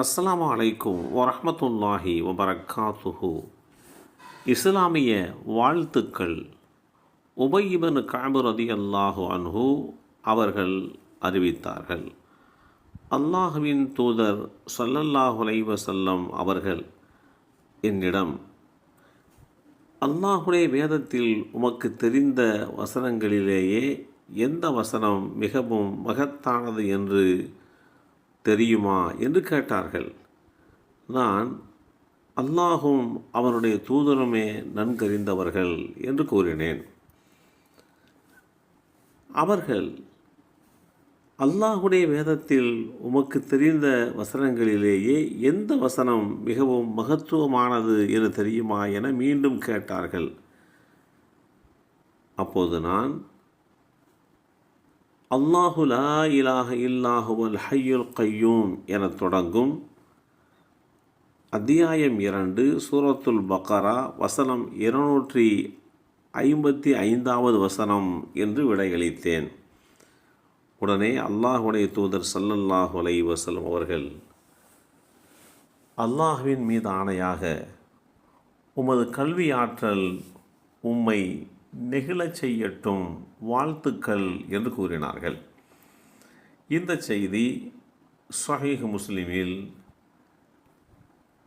அஸ்லாம் அலைக்கும் வரமத்துல்லாஹி வபரக்காத்துஹு. இஸ்லாமிய வாழ்த்துக்கள். உபயிபன் காபு அல்லாஹு அன்ஹு அவர்கள் அறிவித்தார்கள். அல்லாஹுவின் தூதர் சல்லல்லாஹு அலைவசல்லம் அவர்கள் என்னிடம் அல்லாஹுடைய வேதத்தில் உமக்கு தெரிந்த வசனங்களிலேயே எந்த வசனம் மிகவும் மகத்தானது என்று தெரியுமா என்று கேட்டார்கள். நான் அல்லாஹும் அவனுடைய தூதருமே நன்கறிந்தவர்கள் என்று கூறினேன். அவர்கள் அல்லாஹுடைய வேதத்தில் உமக்கு தெரிந்த வசனங்களிலேயே எந்த வசனம் மிகவும் மகத்துவமானது என தெரியுமா என மீண்டும் கேட்டார்கள். அப்போது நான் அல்லாஹு லா இலாஹ இல்லாஹுவல் ஹையுல் கையூம் என தொடங்கும் அத்தியாயம் இரண்டு சூரத்துல் பக்கரா வசனம் இருநூற்றி ஐம்பத்தி ஐந்தாவது வசனம் என்று விடையளித்தேன். உடனே அல்லாஹுடைய தூதர் சல்லல்லாஹு அலை வசலம் அவர்கள் அல்லாஹுவின் மீது ஆணையாக உமது கல்வி ஆற்றல் உம்மை நெகிழச் செய்யட்டும் வாழ்த்துக்கள் என்று கூறினார்கள். இந்த செய்தி சஹீஹ் முஸ்லிமில்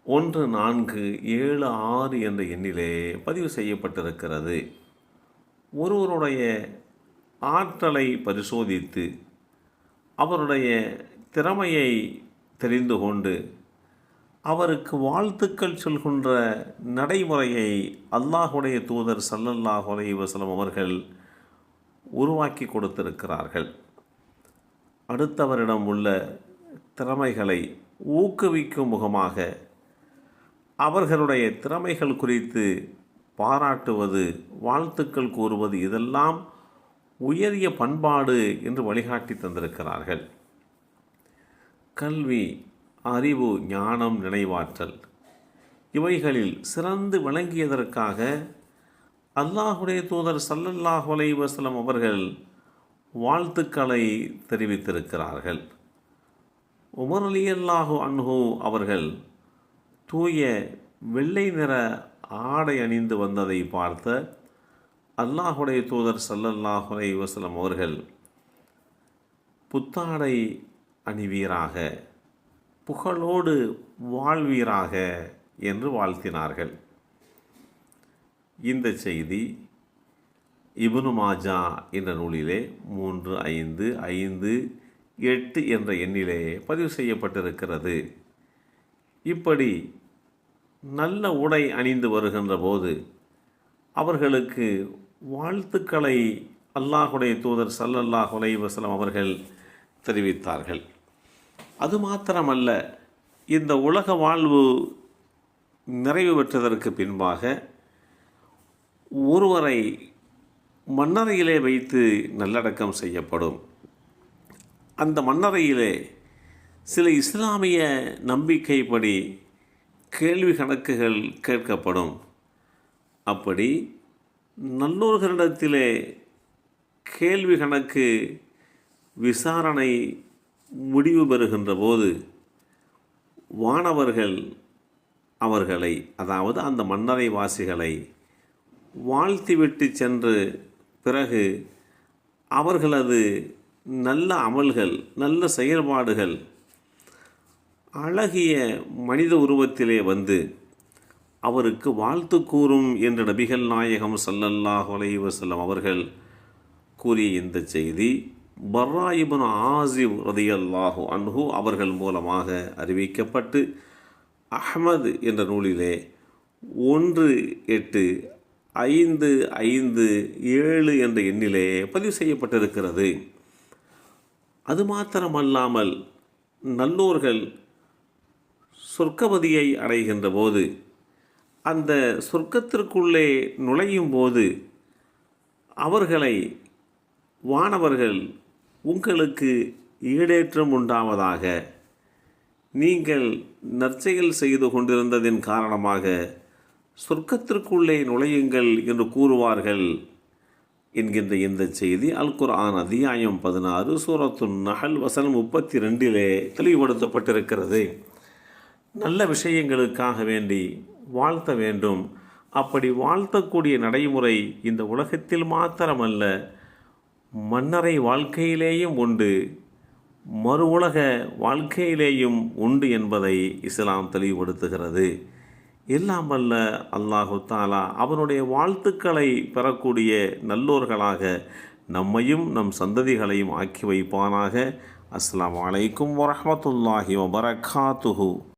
ஒன்று நான்கு ஏழு ஆறு என்ற எண்ணிலே பதிவு செய்யப்பட்டிருக்கிறது. ஒருவருடைய ஆற்றலை பரிசோதித்து அவருடைய திறமையை தெரிந்து கொண்டு அவருக்கு வாழ்த்துக்கள் சொல்கின்ற நடைமுறையை அல்லாஹுடைய தூதர் சல்லல்லாஹ் வசலம் அவர்கள் உருவாக்கி கொடுத்திருக்கிறார்கள். அடுத்தவரிடம் உள்ள திறமைகளை ஊக்குவிக்கும் முகமாக அவர்களுடைய திறமைகள் குறித்து பாராட்டுவது வாழ்த்துக்கள் கூறுவது இதெல்லாம் உயரிய பண்பாடு என்று வழிகாட்டி தந்திருக்கிறார்கள். கல்வி அறிவு ஞானம் நினைவாற்றல். இவைகளில் சிறந்து விளங்கியதற்காக அல்லாஹுடைய தூதர் சல்லல்லாஹு அலைஹி அவர்கள் வாழ்த்துக்களை தெரிவித்திருக்கிறார்கள். உமர் அலி அல்லாஹு அன்ஹு அவர்கள் தூய வெள்ளை நிற ஆடை அணிந்து வந்ததை பார்த்த அல்லாஹுடைய தூதர் சல்லல்லாஹு அலைஹி அவர்கள் புத்தாடை அணிவீராக. புகழோடு வாழ்வீராக என்று வாழ்த்தினார்கள். இந்த செய்தி இபுனு மாஜா என்ற நூலிலே மூன்று ஐந்து ஐந்து எட்டு என்ற எண்ணிலே பதிவு செய்யப்பட்டிருக்கிறது. இப்படி நல்ல உடை அணிந்து வருகின்ற போது அவர்களுக்கு வாழ்த்துக்களை அல்லாஹுடைய தூதர் சல்லல்லாஹ் அலை வசலம் அவர்கள் தெரிவித்தார்கள். அது மாத்திரமல்ல இந்த உலக வாழ்வு நிறைவு பெற்றதற்கு பின்பாக ஒருவரை மண்ணறையிலே வைத்து நல்லடக்கம் செய்யப்படும். அந்த மண்ணறையிலே சில இஸ்லாமிய நம்பிக்கைப்படி கேள்வி கணக்குகள் கேட்கப்படும். அப்படி நல்லோர்களிடத்திலே கேள்வி கணக்கு விசாரணை முடிவு பெறுகின்ற போது வானவர்கள் அவர்களை அதாவது அந்த மன்னரை வாசிகளை வாழ்த்திவிட்டு சென்று பிறகு அவர்களது நல்ல அமல்கள் நல்ல செயல்பாடுகள் அழகிய மனித உருவத்திலே வந்து அவருக்கு வாழ்த்து கூறும் என்று நபிகள் நாயகம் சல்லல்லாஹ் அலைவசல்லம் அவர்கள் கூறிய இந்த செய்தி. பர்ராயிபன் ஆசிப் ரதியல்லாஹு அன்ஹு அவர்கள் மூலமாக அறிவிக்கப்பட்டு அஹ்மது என்ற நூலிலே ஒன்று எட்டு ஐந்து ஐந்து ஏழு என்ற எண்ணிலே பதிவு செய்யப்பட்டிருக்கிறது. அது மாத்திரமல்லாமல் நல்லோர்கள் சொர்க்கபதியை அடைகின்ற போது அந்த சொர்க்கத்திற்குள்ளே நுழையும் போது அவர்களை வானவர்கள் உங்களுக்கு ஈடேற்றம் உண்டாவதாக. நீங்கள் நற்செயல் செய்து கொண்டிருந்ததின் காரணமாக சொர்க்கத்திற்குள்ளே நுழையுங்கள் என்று கூறுவார்கள் என்கின்ற இந்த செய்தி அல் குர்ஆன் அத்தியாயம் பதினாறு சூரத்துன் நகல் வசனம் முப்பத்தி ரெண்டிலே தெளிவுபடுத்தப்பட்டிருக்கிறது. நல்ல விஷயங்களுக்காக வேண்டி வாழ்த்த வேண்டும். அப்படி வாழ்த்தக்கூடிய நடைமுறை இந்த உலகத்தில் மாத்திரமல்ல மன்னரை வாழ்க்கையிலேயும் உண்டு மறு உலக வாழ்க்கையிலேயும் உண்டு என்பதை இஸ்லாம் தெளிவுபடுத்துகிறது. எல்லாம் வல்ல அல்லாஹு தாலா அவனுடைய வாழ்த்துக்களை பெறக்கூடிய நல்லோர்களாக நம்மையும் நம் சந்ததிகளையும் ஆக்கி வைப்பானாக. அஸ்லாம் அலைக்கும் வரமத்துல்லாஹி வபரகாத்துஹு.